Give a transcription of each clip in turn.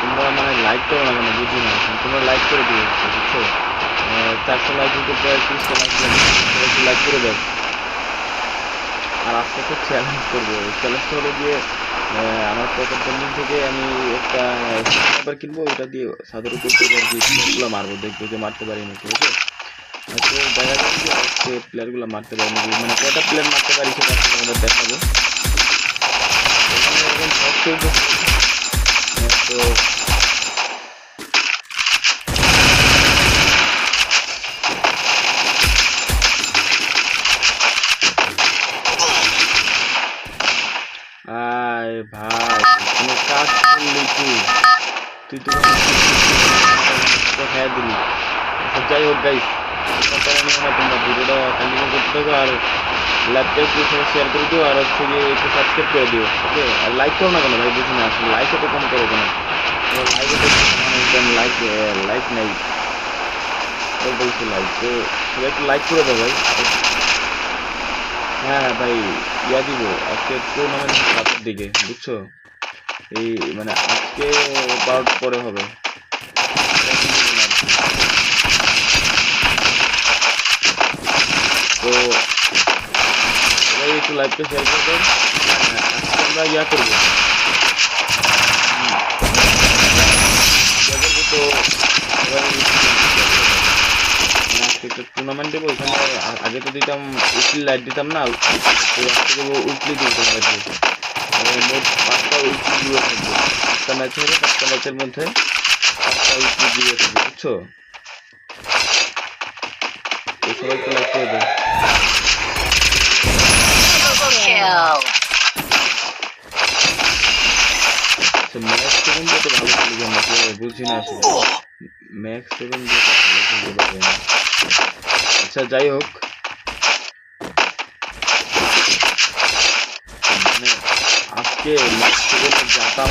তোমরা মানে লাইক করো না মানে বুঝি না তোমরা লাইক করে দিও বুঝছ চারশো লাইক দিতে লাইক করে দাও আর একটা করব চ্যালেঞ্জটা হলো গিয়ে আমার ব্যান্ডিং থেকে আমি একটা কিনবো ওটা দিয়ে সাদের উপর থেকে আর কি প্লেয়ারগুলো মারবো দেখব যে মারতে পারি নাকি ওকে তো দেখা যাক যে আজকে প্লেয়ারগুলো মারতে পারি নাকি মানে কয়টা প্লেয়ার মারতে পারি সেটা আমাদের দেখাবো। এখন সব চলছে তো আয় ভাই কোনো কাজ করলি তুই তুই তো তো হ্যাঁ দিলি আচ্ছা যাই হোক গাইস নিও না তোমরা ভিডিওটা কন্টিনিউ করতে থাকো আর ল্যাপটপ একটু শেয়ার করে দিও, আর হচ্ছে গিয়ে একটু সাবস্ক্রাইব করে দিও ওকে আর লাইক করো না কেন ভাই, বুঝি না, আসলে লাইক তো কম করো কেন? লাইক লাইক লাইক নেই। বলছি লাইক তো সবাই একটু লাইক করে দাও ভাই। হ্যাঁ হ্যাঁ ভাই, ইয়া দিব। আজকে টুর্নামেন্ট রাতের দিকে, বুঝছ? এই মানে আজকে বারোটার পরে হবে। লাইভটা শেয়ার করে দেন। আজকে আমরা ইয়া করব। তো মানে টুর্নামেন্ট এখানে আগে তো দিতাম উইকলি লাইট দিতাম না। তো উইকলি তোমাদেরকে মানে মোট পাঁচটা উইকলি দিয়ে থাকবে। পাঁচটা ম্যাচ হবে, পাঁচটা ম্যাচের মধ্যে পাঁচটা উইকলি দিয়ে থাকবে, বুঝছ? সবাই একটু লাইক করে দেয় Kill. ম্যাক্স সেভেন তো ভালো খেলি কীভাবে বুঝি না আসলে ম্যাক্স সেভেন তো ভালো খেলতে পারবে না আচ্ছা যাই হোক মানে আজকে ম্যাক্স সেভেনের যাতা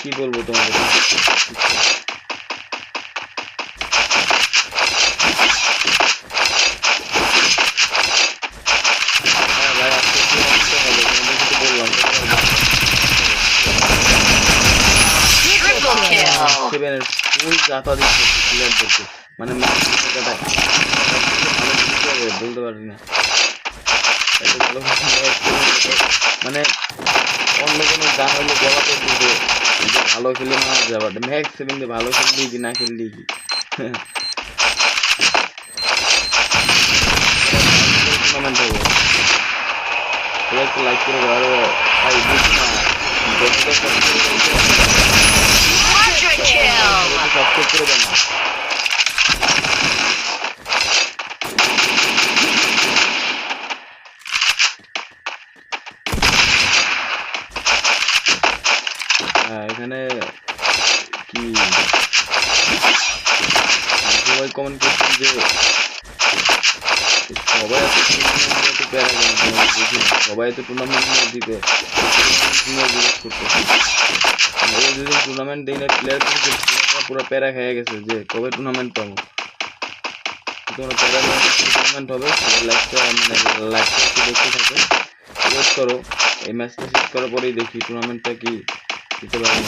কি বলব তোমাদের হ্যাঁ ভাই আজকে কি অবস্থা হবে তোমাদের সাথে বললাম Triple kill. সেভেনের ফুল যাতা দিচ্ছে প্লেয়ারদেরকে মানে বলতে পারি না। মানে অন্য কোনো গান হলে বলাতে দিবে। যে ভালো খেলে মারা যায় বাট ম্যাক্স সেভেন ভালো খেললি কি না খেললি কি লাইক করে আরে ভাই বুঝছি না দশটা Quadra সাবস্ক্রাইব করে না। হ্যাঁ, এখানে কি? সবাই কমেন্ট করছেন যে সবাই এত টুর্নামেন্ট প্যারা বুঝি সবাই তো টুর্নামেন্ট করতেছে এই দুদিন টুর্নামেন্ট দিই না প্লেয়ার পুরো প্যারা খেয়ে গেছে যে কবে টুর্নামেন্ট পাবো তোমরা টুর্নামেন্ট হবে দেখতে থাকো ওয়েট করো এই ম্যাচটা শেষ করার পরেই দেখি টুর্নামেন্টটা কি দিতে পারি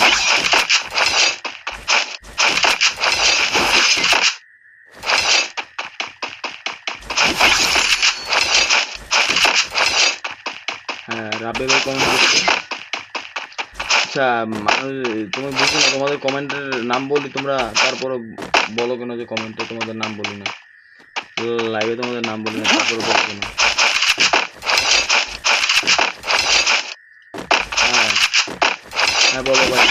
হ্যাঁ রাবে কমেন্ট আচ্ছা মানুষ, তুমি বুঝো না, তোমাদের কমেন্টের নাম বলি তোমরা তারপরে বলো কেন যে কমেন্টে তোমাদের নাম বলি না? লাইভে তোমাদের নাম বলি না তারপরে বলো কেন? হ্যাঁ হ্যাঁ বলো ভাই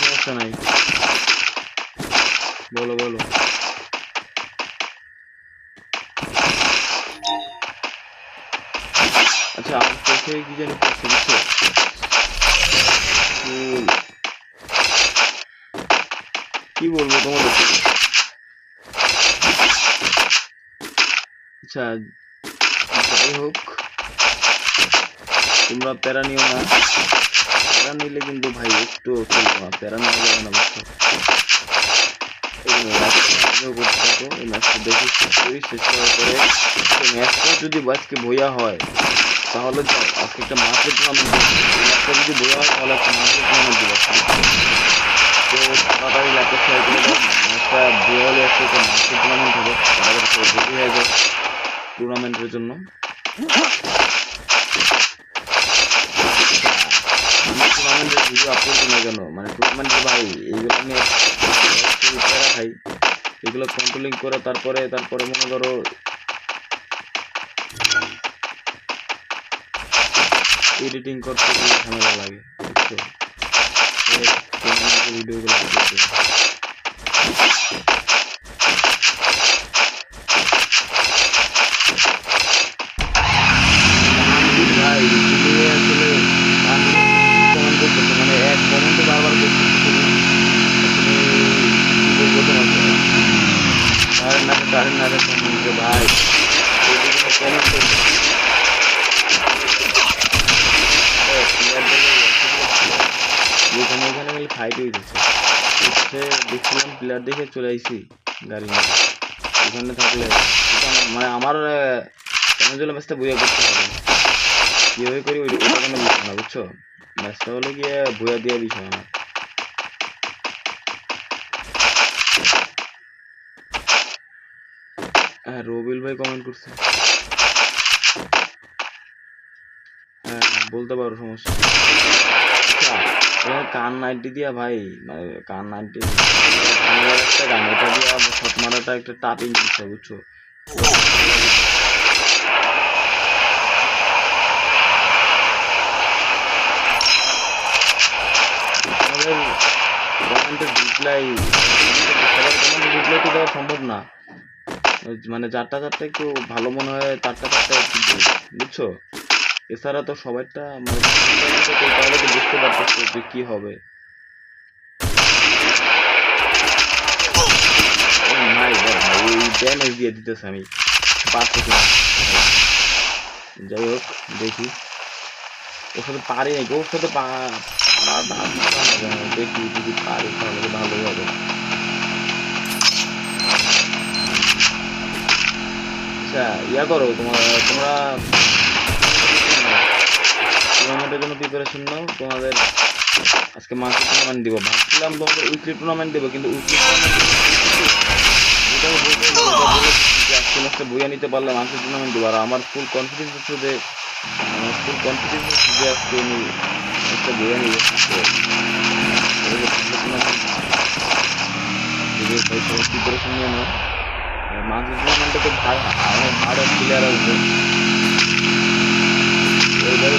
সমস্যা বলো বলো। আচ্ছা আমার চোখে কি জানি পড়ছে কি বলব তোমাদের আচ্ছা যাই হোক তোমরা প্যারা নিও না প্যারা নিলে কিন্তু ভাই একটু চলবে না প্যারা নেওয়া যাবে না বুঝছ এই ম্যাচটা দেখে শেষ করার পরে ম্যাচটা যদি আজকে বইয়া হয় তাহলে আজকে একটা মাসের টুর্নামেন্ট ম্যাচটা যদি বইয়া হয়, তাহলে একটা টুর্নামেন্ট দিবে। তো তাড়াতাড়ি ল্যাপটপ শেয়ার করে ম্যাচটা বইয়া হলে আজকে একটা মাসের টুর্নামেন্ট হবে তাড়াতাড়ি রেডি হয়ে যাও টুর্নামেন্টের জন্য। টুর্নামেন্টের ভিডিও আপলোড না কেন? মানে টুর্নামেন্টের ভাই, এইগুলো নিয়ে ভাই এগুলো কন্ট্রোলিং করে তারপরে তারপরে মনে করো এডিটিং করতে খুব ঝামেলা লাগে ভিডিওগুলো ভাই তুমি আসলে আমি কমেন্ট করতেছো মানে এক কমেন্টে বারবার করতেছো তুমি আসলে কি বলব তোমাকে কারেন্ট না কারেন্ট না রে কমেন্টে ভাই এইদিকে যাচ্ছে হচ্ছে দেখছিলাম প্লেয়ার দেখে চলে আইছি গাড়ি নিয়ে। এখানে থাকলে মানে আমার জন্য ম্যাচটা বইয়া করতে হবে। কীভাবে করি ওই কোনো বিষয় না বুঝছ? ম্যাচটা হলো গিয়ে বইয়া দেওয়া বিষয় আমার হ্যাঁ রবিল ভাই কমেন্ট করছে। হ্যাঁ হ্যাঁ, বলতে পারো সমস্যা। কান নাইনটি দিয়া ভাই মানে কান নাইনটি একটা গান, এটা শট মারাটা একটা টাপিং বিষয় বুঝছ? সম্ভব না। মানে চারটা চারটা একটু ভালো মনে হয় চারটা চারটা বুঝছ? এছাড়া তো সবাইটা মানে বুঝতে পারতেছো যে কি হবে। ড্যামেজ দিয়ে দিতেছে আমি। পারতেছি যাই হোক, দেখি। ওর সাথে পারি নাকি? ওর সাথে দেখি যদি পারি তাহলে ভালোই হবে। আচ্ছা ইয়া করো, তোমার তোমরা টুর্নামেন্টের জন্য প্রিপারেশন নাও তোমাদের আজকে মাসে টুর্নামেন্ট দিব ভাবছিলাম তোমাদের উইকলি টুর্নামেন্ট দেবো কিন্তু উইকলি টুর্নামেন্ট বইয়া নিতে পারলে মাসের টুর্নামেন্ট দেবো আর আমার ফুল কনফিডেন্স আছে যে ফুল কনফিডেন্স আছে যে আজকে আমি ম্যাচটা বইয়া নিব প্রিপারেশন নিয়ে নাও মাঝের টুর্নামেন্টে তো ভাই অনেক ভালো প্লেয়ার আসবে এইভাবে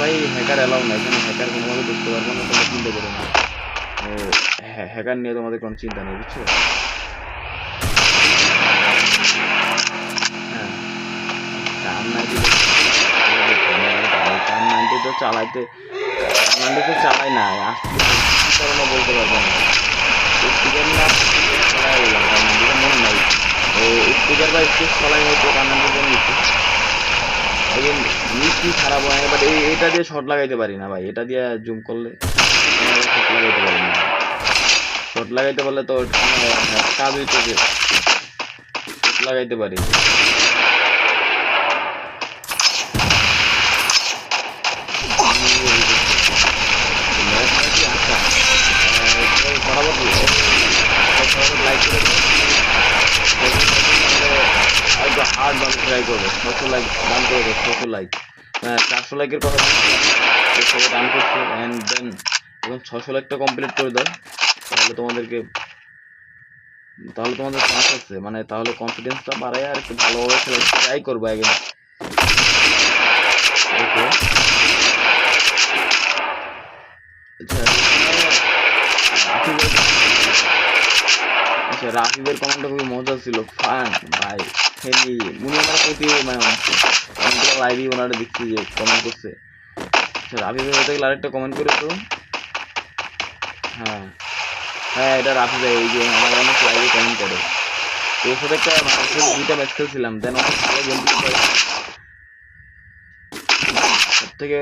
ভাই হ্যাকার অ্যালাউ না হ্যাকার কোনোভাবে ঢুকতে পারব না তোমরা চিন্তা করো না হ্যাকার নিয়ে তোমাদের কোনো চিন্তা নেই বুঝছ হ্যাঁ তো চালাইতে তো চালাই না আসতে কি কারণে বলতে পারব না না চালাই মনে নাই স্পিকার বা এই মিষ্টি খারাপ হয় বাট এই এটা দিয়ে শর্ট লাগাইতে পারি না ভাই এটা দিয়ে জুম করলে শর্ট লাগাইতে পারি না। শর্ট লাগাইতে পারলে তো আহ, কাজ হইতো শর্ট লাগাইতে পারি। ট্রাই করবে ছশো লাইক ডান করে দেবে ছশো লাইক হ্যাঁ চারশো লাইকের কথা সবাই ডান করছে অ্যান্ড দেন যখন ছশো লাইকটা কমপ্লিট করে দাও, তাহলে তোমাদেরকে, তাহলে তোমাদের চান্স আছে। মানে তাহলে কনফিডেন্সটা বাড়ায় আর একটু ভালোভাবে খেলা। ট্রাই করব আগে আচ্ছা আচ্ছা রাকিবের কমেন্টটা খুবই মজা ছিল ফান ভাই উনি আমার প্রতি মানে লাইভই ওনারা দেখছি যে কমেন্ট করছে। আচ্ছা হতে গেলে আরেকটা কমেন্ট করে তো হ্যাঁ। হ্যাঁ এটা রাফি ভাই, এই যে আমার অনেক লাইভে কমেন্ট করে। তো ওর সাথে একটা মানুষের দুইটা ম্যাচ খেলছিলাম। দেন অনেক ভালো গেম থেকে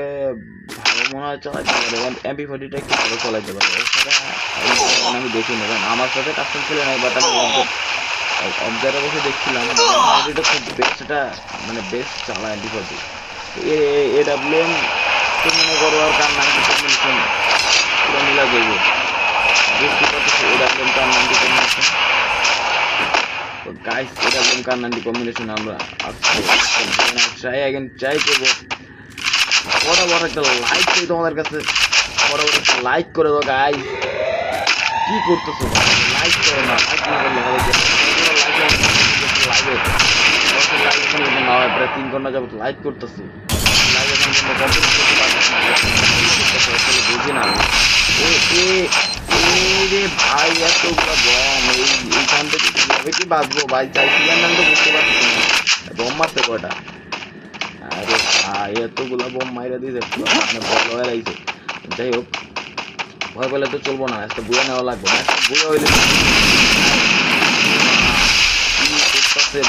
ভালো মনে হয় চালাইতে পারে এমপি ফোর্টিটা একটু ভালো চালাইতে পারে আমি- আমি দেখি না। আমার সাথে কাস্টম ছিল না বাট আমি অবজারে বসে দেখছিলাম এটা খুব বেস্ট এটা মানে বেস্ট চালায় এমপি ফোর্টি এ ডাব্লিউএম তো মনে করো আর কার নাম কি কম্বিনেশন পুরো মিলা যাইব বুঝতে পারতেছি এ ডাব্লিউএম কার নাম কি কম্বিনেশন তো গাইস এ কার নাম কম্বিনেশন আমরা আজকে ট্রাই অ্যাগেন ট্রাই করব। বড় বড় একটা লাইক চাই তোমাদের কাছে। বড় বড় একটা লাইক করে দাও গাই কি করতেছো? লাইক করো না লাইক না করলে হবে কি লাইভে লাইভ না হয় প্রায় তিন ঘণ্টা যাবত লাইক করতেছি। বুঝি না ভাই, এতগুলো বম এইখান থেকে কীভাবে কি বাঁচবো? ভাই তো বুঝতে পারতেছি না। বম মারতে কয়টা? আরে ভাই, এতগুলো বোম মাইরা দিয়েছে। মানে বড় হয়ে রয়েছে যাই হোক, ভয় পেলে তো চলবো না। একটা বুয়ে নেওয়া লাগবে না। একটা বুয়ে হইলে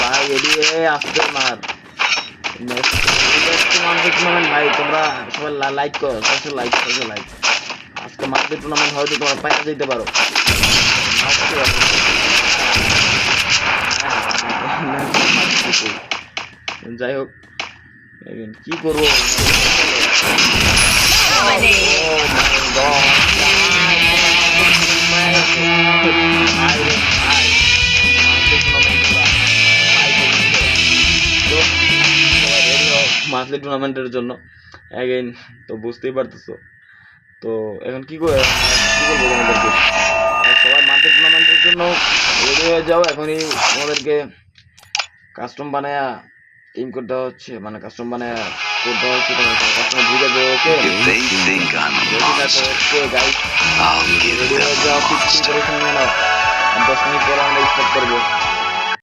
ভাই? এদিকে আসতে মার। ভাই তোমরা লাইক করো লাইক লাইক আজকে টুর্নামেন্ট হয়তো তোমরা পাইয়া যেতে পারো। যাই হোক কি করব Dominating. মান্থলি টুর্নামেন্টের জন্য। অ্যাগেন তো বুঝতেই পারতেছো। তো এখন কি করে কি করব তোমাদেরকে? সবাই মান্থলি টুর্নামেন্টের জন্য রেডি হয়ে যাও। এখনই তোমাদেরকে কাস্টম বানায়া টিম করতে হচ্ছে। মানে কাস্টম বানায়া করতে হচ্ছে তোমার কাস্টম ঢুকে দেবে ওকে I'll রেডি হয়ে যাও দশ মিনিট পরে আমরা স্টার্ট করব।